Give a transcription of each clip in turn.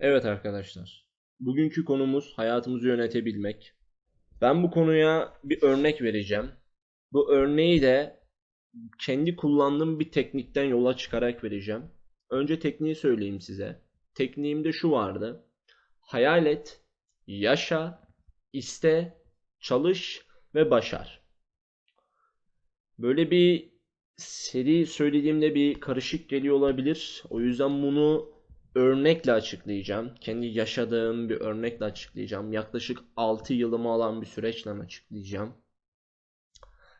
Evet arkadaşlar. Bugünkü konumuz hayatımızı yönetebilmek. Ben bu konuya bir örnek vereceğim. Bu örneği de kendi kullandığım bir teknikten yola çıkarak vereceğim. Önce tekniği söyleyeyim size. Tekniğimde şu vardı. Hayal et, yaşa, iste, çalış ve başar. Böyle bir seri söylediğimde bir karışık geliyor olabilir. O yüzden bunu örnekle açıklayacağım. Kendi yaşadığım bir örnekle açıklayacağım. Yaklaşık 6 yılımı alan bir süreçle açıklayacağım.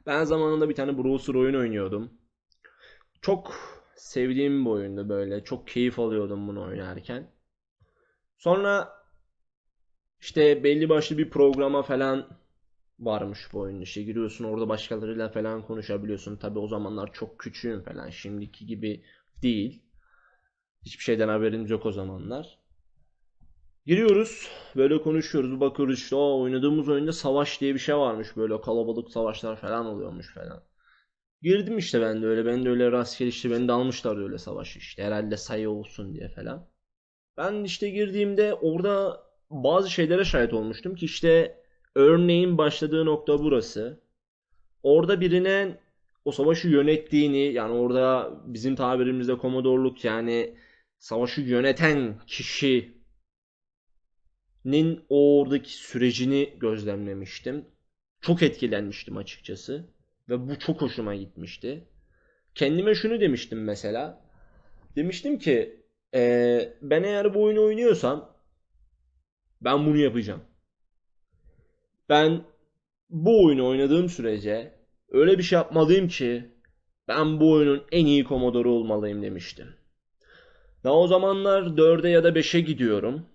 Ben zamanında bir tane browser oyun oynuyordum. Çok sevdiğim bir oyundu böyle. Çok keyif alıyordum bunu oynarken. Sonra işte belli başlı bir programa falan varmış bu oyun işte giriyorsun orada başkalarıyla falan konuşabiliyorsun. Tabi o zamanlar çok küçüğüm falan. Şimdiki gibi değil. Hiçbir şeyden haberimiz yok o zamanlar. Giriyoruz. Böyle konuşuyoruz. Bakıyoruz işte o oynadığımız oyunda savaş diye bir şey varmış. Böyle kalabalık savaşlar falan oluyormuş falan. Girdim işte ben de öyle. Ben de öyle rastgele işte beni de almışlar öyle savaş işte. Herhalde sayı olsun diye falan. Ben işte girdiğimde orada bazı şeylere şahit olmuştum ki işte örneğin başladığı nokta burası. Orada birinin o savaşı yönettiğini yani orada bizim tabirimizde komodorluk yani savaşı yöneten kişinin oradaki sürecini gözlemlemiştim. Çok etkilenmiştim açıkçası. Ve bu çok hoşuma gitmişti. Kendime şunu demiştim mesela. Demiştim ki ee, ben eğer bu oyunu oynuyorsam ben bunu yapacağım. Ben bu oyunu oynadığım sürece öyle bir şey yapmalıyım ki ben bu oyunun en iyi komodoru olmalıyım demiştim. Daha o zamanlar 4'e ya da 5'e gidiyorum.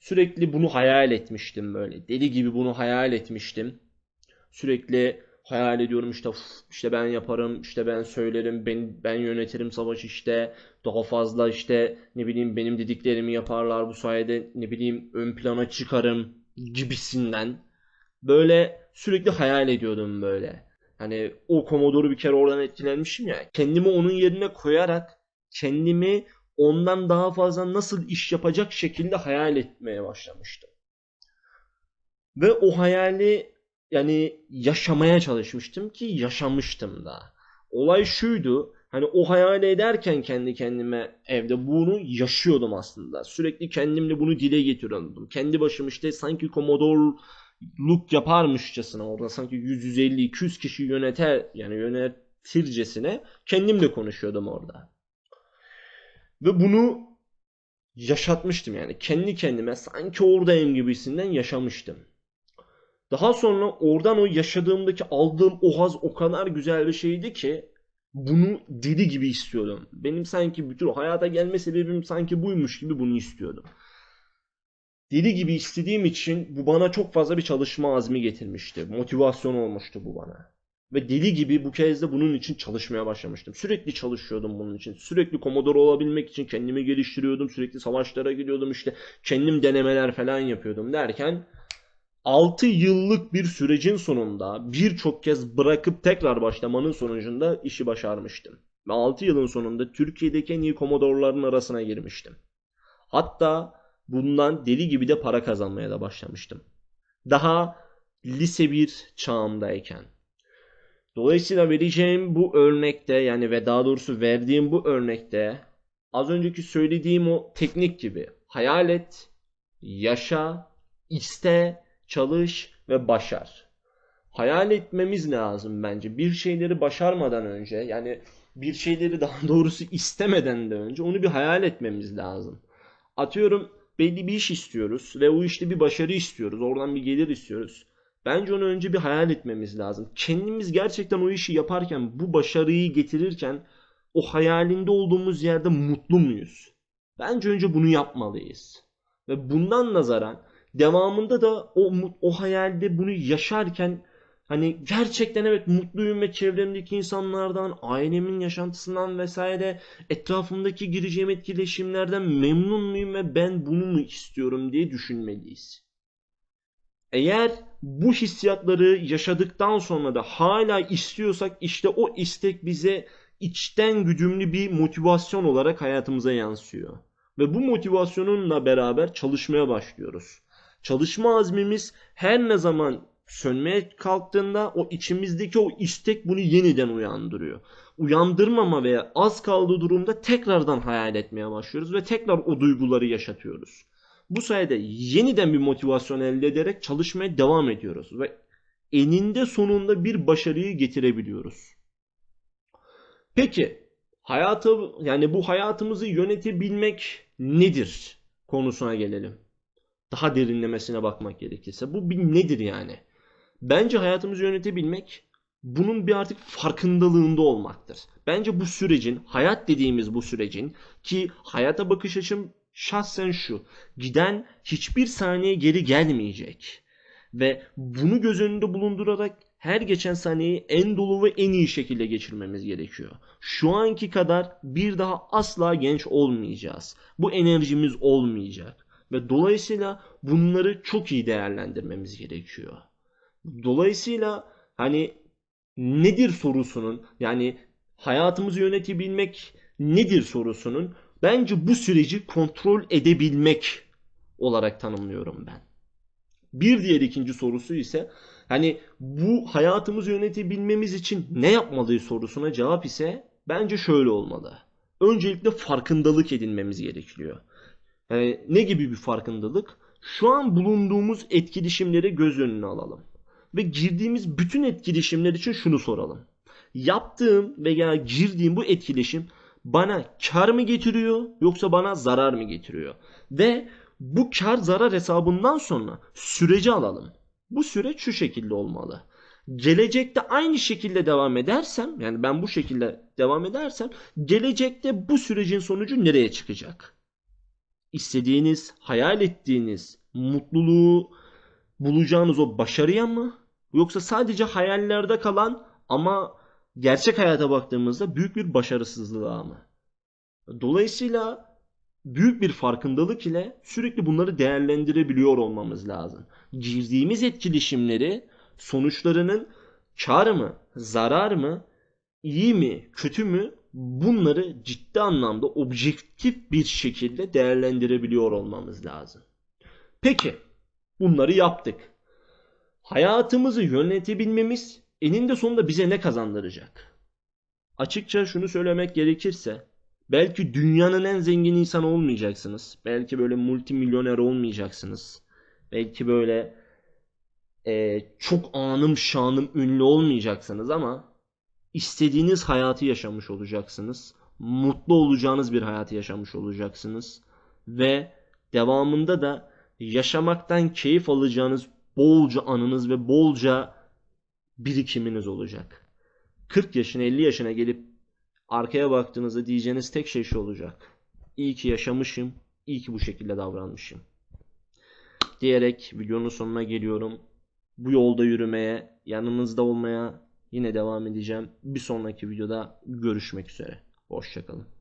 Sürekli bunu hayal etmiştim böyle. Deli gibi bunu hayal etmiştim. Sürekli hayal ediyorum işte işte ben yaparım, işte ben söylerim, ben ben yönetirim savaş işte. Daha fazla işte ne bileyim benim dediklerimi yaparlar bu sayede ne bileyim ön plana çıkarım gibisinden. Böyle sürekli hayal ediyordum böyle. Hani o komodoru bir kere oradan etkilenmişim ya. Kendimi onun yerine koyarak kendimi ondan daha fazla nasıl iş yapacak şekilde hayal etmeye başlamıştım. Ve o hayali yani yaşamaya çalışmıştım ki yaşamıştım da. Olay şuydu. Hani o hayal ederken kendi kendime evde bunu yaşıyordum aslında. Sürekli kendimle bunu dile getiriyordum. Kendi başım işte sanki komodorluk yaparmışçasına orada sanki 150-200 kişi yöneter yani yönetircesine kendimle konuşuyordum orada. Ve bunu yaşatmıştım yani. Kendi kendime sanki oradayım gibisinden yaşamıştım. Daha sonra oradan o yaşadığımdaki aldığım o haz o kadar güzel bir şeydi ki bunu deli gibi istiyordum. Benim sanki bütün hayata gelme sebebim sanki buymuş gibi bunu istiyordum. Deli gibi istediğim için bu bana çok fazla bir çalışma azmi getirmişti. Motivasyon olmuştu bu bana. Ve deli gibi bu kez de bunun için çalışmaya başlamıştım. Sürekli çalışıyordum bunun için. Sürekli Commodore olabilmek için kendimi geliştiriyordum. Sürekli savaşlara gidiyordum işte. Kendim denemeler falan yapıyordum derken 6 yıllık bir sürecin sonunda birçok kez bırakıp tekrar başlamanın sonucunda işi başarmıştım. Ve 6 yılın sonunda Türkiye'deki en iyi Commodore'ların arasına girmiştim. Hatta bundan deli gibi de para kazanmaya da başlamıştım. Daha lise 1 çağımdayken. Dolayısıyla vereceğim bu örnekte yani ve daha doğrusu verdiğim bu örnekte az önceki söylediğim o teknik gibi hayal et, yaşa, iste, çalış ve başar. Hayal etmemiz lazım bence. Bir şeyleri başarmadan önce yani bir şeyleri daha doğrusu istemeden de önce onu bir hayal etmemiz lazım. Atıyorum belli bir iş istiyoruz ve o işte bir başarı istiyoruz. Oradan bir gelir istiyoruz. Bence onu önce bir hayal etmemiz lazım. Kendimiz gerçekten o işi yaparken, bu başarıyı getirirken o hayalinde olduğumuz yerde mutlu muyuz? Bence önce bunu yapmalıyız. Ve bundan nazaran devamında da o o hayalde bunu yaşarken hani gerçekten evet mutluyum ve çevremdeki insanlardan, ailemin yaşantısından vesaire etrafımdaki gireceğim etkileşimlerden memnun muyum ve ben bunu mu istiyorum diye düşünmeliyiz. Eğer bu hissiyatları yaşadıktan sonra da hala istiyorsak işte o istek bize içten güdümlü bir motivasyon olarak hayatımıza yansıyor. Ve bu motivasyonunla beraber çalışmaya başlıyoruz. Çalışma azmimiz her ne zaman sönmeye kalktığında o içimizdeki o istek bunu yeniden uyandırıyor. Uyandırmama veya az kaldığı durumda tekrardan hayal etmeye başlıyoruz ve tekrar o duyguları yaşatıyoruz. Bu sayede yeniden bir motivasyon elde ederek çalışmaya devam ediyoruz ve eninde sonunda bir başarıyı getirebiliyoruz. Peki hayatı yani bu hayatımızı yönetebilmek nedir konusuna gelelim. Daha derinlemesine bakmak gerekirse bu bir nedir yani? Bence hayatımızı yönetebilmek bunun bir artık farkındalığında olmaktır. Bence bu sürecin, hayat dediğimiz bu sürecin ki hayata bakış açım şahsen şu. Giden hiçbir saniye geri gelmeyecek. Ve bunu göz önünde bulundurarak her geçen saniyeyi en dolu ve en iyi şekilde geçirmemiz gerekiyor. Şu anki kadar bir daha asla genç olmayacağız. Bu enerjimiz olmayacak. Ve dolayısıyla bunları çok iyi değerlendirmemiz gerekiyor. Dolayısıyla hani nedir sorusunun yani hayatımızı yönetebilmek nedir sorusunun bence bu süreci kontrol edebilmek olarak tanımlıyorum ben. Bir diğer ikinci sorusu ise hani bu hayatımızı yönetebilmemiz için ne yapmalıyız sorusuna cevap ise bence şöyle olmalı. Öncelikle farkındalık edinmemiz gerekiyor. Yani ne gibi bir farkındalık? Şu an bulunduğumuz etkileşimleri göz önüne alalım. Ve girdiğimiz bütün etkileşimler için şunu soralım. Yaptığım veya girdiğim bu etkileşim bana kar mı getiriyor yoksa bana zarar mı getiriyor? Ve bu kar zarar hesabından sonra süreci alalım. Bu süreç şu şekilde olmalı. Gelecekte aynı şekilde devam edersem yani ben bu şekilde devam edersem gelecekte bu sürecin sonucu nereye çıkacak? İstediğiniz, hayal ettiğiniz mutluluğu bulacağınız o başarıya mı? Yoksa sadece hayallerde kalan ama gerçek hayata baktığımızda büyük bir başarısızlığa mı? Dolayısıyla büyük bir farkındalık ile sürekli bunları değerlendirebiliyor olmamız lazım. Girdiğimiz etkileşimleri sonuçlarının kar mı, zarar mı, iyi mi, kötü mü bunları ciddi anlamda objektif bir şekilde değerlendirebiliyor olmamız lazım. Peki bunları yaptık. Hayatımızı yönetebilmemiz eninde sonunda bize ne kazandıracak? Açıkça şunu söylemek gerekirse belki dünyanın en zengin insanı olmayacaksınız. Belki böyle multimilyoner olmayacaksınız. Belki böyle e, çok anım şanım ünlü olmayacaksınız ama istediğiniz hayatı yaşamış olacaksınız. Mutlu olacağınız bir hayatı yaşamış olacaksınız. Ve devamında da yaşamaktan keyif alacağınız bolca anınız ve bolca birikiminiz olacak. 40 yaşına 50 yaşına gelip arkaya baktığınızda diyeceğiniz tek şey şu olacak. İyi ki yaşamışım, iyi ki bu şekilde davranmışım. Diyerek videonun sonuna geliyorum. Bu yolda yürümeye, yanınızda olmaya yine devam edeceğim. Bir sonraki videoda görüşmek üzere. Hoşçakalın.